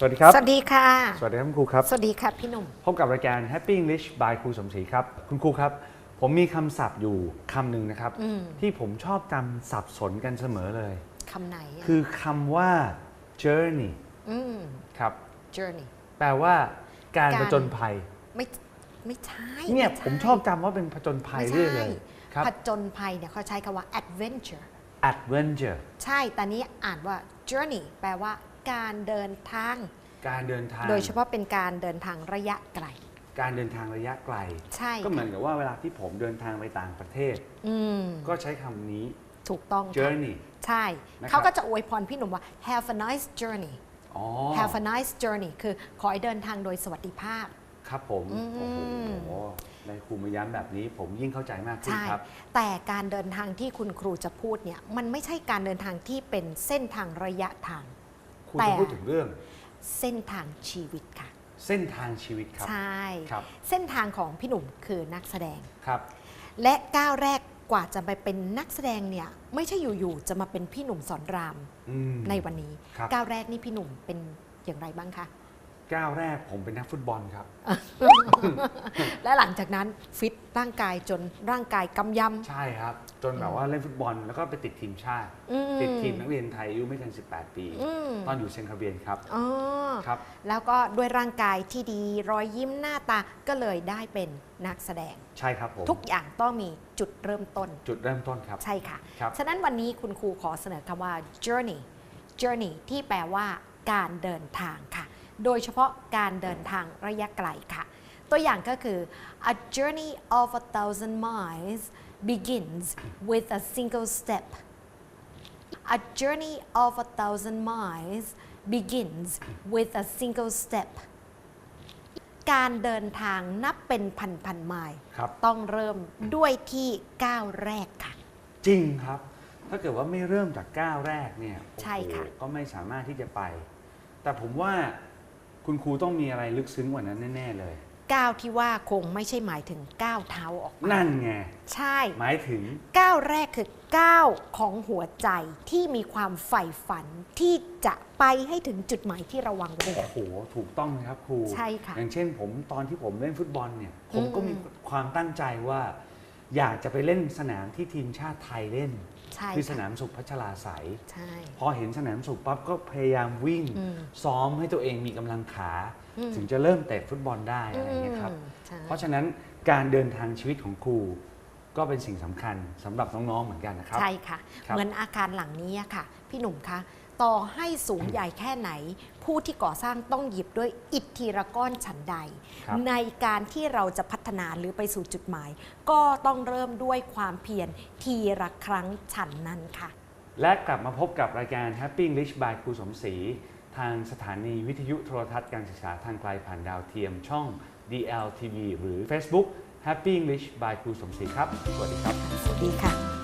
สวัสดีครับ สวัสดีค่ะ สวัสดีครับคุณครูครับ สวัสดีค่ะพี่หนุ่ม พบกับรายการ Happy English by ครูสมศรีครับ คุณครูครับ ผมมีคำศัพท์อยู่คำหนึ่งนะครับ อืม ที่ผมชอบจำสับสนกันเสมอเลย คำไหนอะคือคำว่า journey อืม ครับ journey แปลว่าการการ ผจญภัย ไม่ไม่ใช่เนี่ยไใผมชอบจำว่าเป็นผจญภัยไม่เรื่อยใช่เลยครับผจญภัยเนี่ยเขาใช้คำว่า adventure adventure ใช่แต่นี้อ่านว่า journey แปลว่า การเดินทาง การเดินทาง โดยเฉพาะเป็นการเดินทางระยะไกล การเดินทางระยะไกล ใช่ ก็เหมือนค่ะกับว่าเวลาที่ผมเดินทางไปต่างประเทศอืมก็ใช้คำนี้ ถูกต้องค่ะ journey ใช่นะครับเขาก็จะอวยพรพี่หนุ่มว่า have a nice journey อ๋อ have a nice journey คือขอให้เดินทางโดยสวัสดิภาพ ครับผมอืมโอ้โหในครูมาย้ำแบบนี้ผมยิ่งเข้าใจมากขึ้นใช่ครับ แต่การเดินทางที่คุณครูจะพูดเนี่ย มันไม่ใช่การเดินทางที่เป็นเส้นทางระยะทาง ครูแต่จะพูดถึงเรื่อง เส้นทางชีวิตค่ะ เส้นทางชีวิตครับ ใช่ครับ เส้นทางของพี่หนุ่มคือนักแสดงครับ และก้าวแรกกว่าจะไปเป็นนักแสดงเนี่ยไม่ใช่อยู่ๆจะมาเป็นพี่หนุ่มสอนรามอืมในวันนี้ครับก้าวแรกนี่พี่หนุ่มเป็นอย่างไรบ้างคะ ก้าวแรกผมเป็นนักฟุตบอลครับ และหลังจากนั้นฟิตร่างกายจนร่างกายกำยใช่ครับ จนแบบว่าเล่นฟุตบอลแล้วก็ไปติดทีมชาติ อืมติดทีมนักเรียนไทยอายุไม่เกิน 18 ปี อืม ตอนอยู่เซนคาเบียนครับำอ๋อครับ แล้วก็ด้วยร่างกายที่ดีรอยยิ้มหน้าตาก็เลยได้เป็นนักแสดง ใช่ครับผม ทุกอย่างต้องมีจุดเริ่มต้น จุดเริ่มต้นครับ ใช่ค่ะ ครับ ฉะนั้นวันนี้คุณครูขอเสนอคำว่า journey journey ที่แปลว่าการเดินทางค่ะ โดยเฉพาะการเดินทางระยะไกลค่ะ ตัวอย่างก็คือ a journey of a thousand miles begins with a single step a journey of a thousand miles begins with a single step การเดินทางนับเป็นพันพันๆไมล์ครับต้องเริ่มด้วยที่ก้าวแรกค่ะ จริงครับ ถ้าเกิดว่าไม่เริ่มจากก้าวแรกเนี่ยใช่ค่ะโอ้โหก็ไม่สามารถที่จะไป แต่ผมว่า คุณครูต้องมีอะไรลึกซึ้งกว่านั้นแน่ ๆ เลย ก้าวที่ว่าคงไม่ใช่หมายถึงก้าวเท้าออกมานั่นไง ใช่ หมายถึงก้าวแรกคือก้าวของหัวใจที่มีความใฝ่ฝันที่จะไปให้ถึงจุดหมายที่เราวางไว้ โอ้โหถูกต้องนะครับครูใช่ค่ะอย่างเช่นผมตอนที่ผมเล่นฟุตบอลเนี่ย ผมก็อืมมีความตั้งใจว่า อยากจะไปเล่นสนามที่ทีมชาติไทยเล่น ใช่คือสค่ะนามสุขพัชราไสยใช่ พอเห็นสนามสุขปั๊บก็พยายามวิ่ง อืมซ้อมให้ตัวเองมีกำลังขา อืม ถึงจะเริ่มเตะฟุตบอลได้อะไรอย่างเงี้ยครับ อืมใช่ เพราะฉะนั้นการเดินทางชีวิตของครู ก็เป็นสิ่งสำคัญสำหรับน้อง ๆ เหมือนกันนะครับ ใช่ค่ะ ครับเหมือนอาคารหลังนี้อะค่ะ พี่หนุ่มคะ ต่อให้สูงใหญ่แค่ไหน ผู้ที่ก่อสร้างต้องหยิบด้วยอิฐทีละก้อนฉันใด ครับในการที่เราจะพัฒนาหรือไปสู่จุดหมาย ก็ต้องเริ่มด้วยความเพียรทีละครั้งฉันนั้นค่ะ และกลับมาพบกับรายการ Happy English by ครูสมศรีทางสถานีวิทยุโทรทัศน์การศึกษาทางไกลผ่านดาวเทียมช่อง DLTV หรือ Facebook Happy English by ครูสมศรีครับ สวัสดีครับ สวัสดีค่ะ